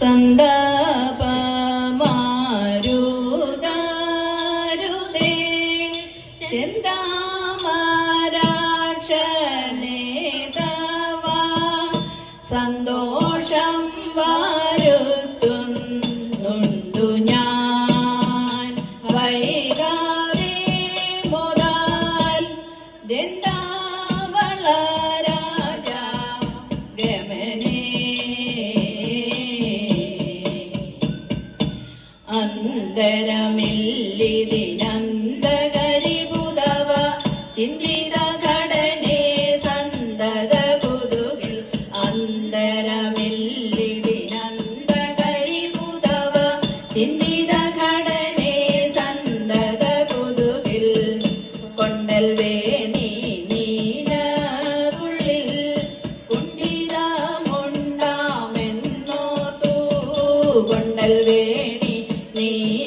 സന്താപമാരുദാരുദേ ചിന്താമാ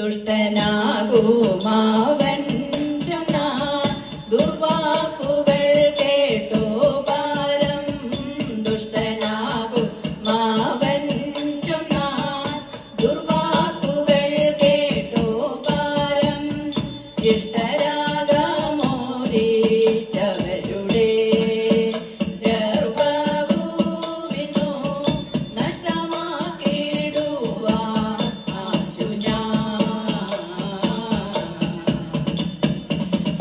ദുഷ്ടനാകുമാവൻ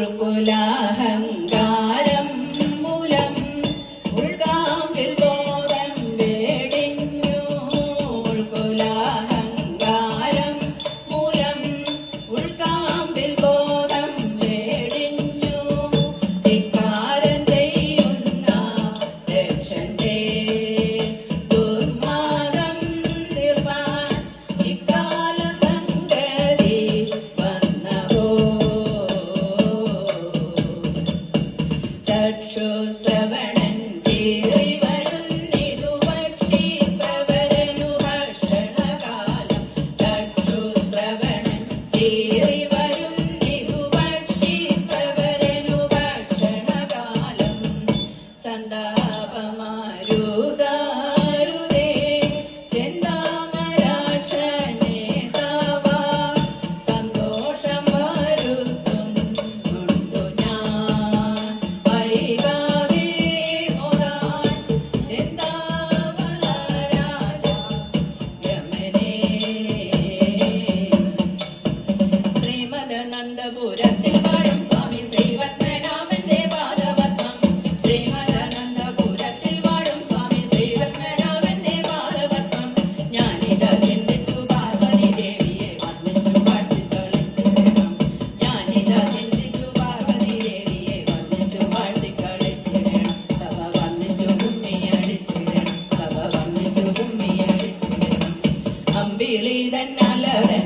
ഉൾക്കുലാഹങ്കാരം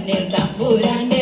నేను తంబూరాన్ని